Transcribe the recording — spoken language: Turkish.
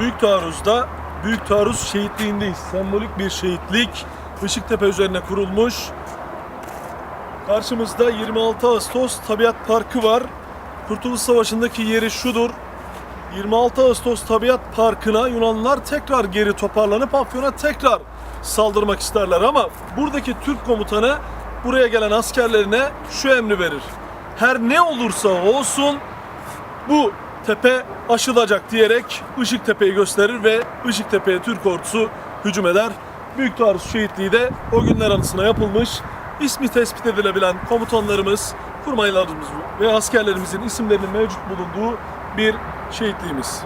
Büyük Taarruz'da Büyük Taarruz şehitliğindeyiz. Sembolik bir şehitlik. Işıktepe üzerine kurulmuş. Karşımızda 26 Ağustos Tabiat Parkı var. Kurtuluş Savaşı'ndaki yeri şudur. 26 Ağustos Tabiat Parkı'na Yunanlılar tekrar geri toparlanıp Afyon'a tekrar saldırmak isterler ama buradaki Türk komutanı buraya gelen askerlerine şu emri verir. Her ne olursa olsun bu tepe aşılacak diyerek Işıktepe'yi gösterir ve Işıktepe'ye Türk ordusu hücum eder. Büyük Taarruz Şehitliği de o günler anısına yapılmış. İsmi tespit edilebilen komutanlarımız, kurmaylarımız ve askerlerimizin isimlerinin mevcut bulunduğu bir şehitliğimiz.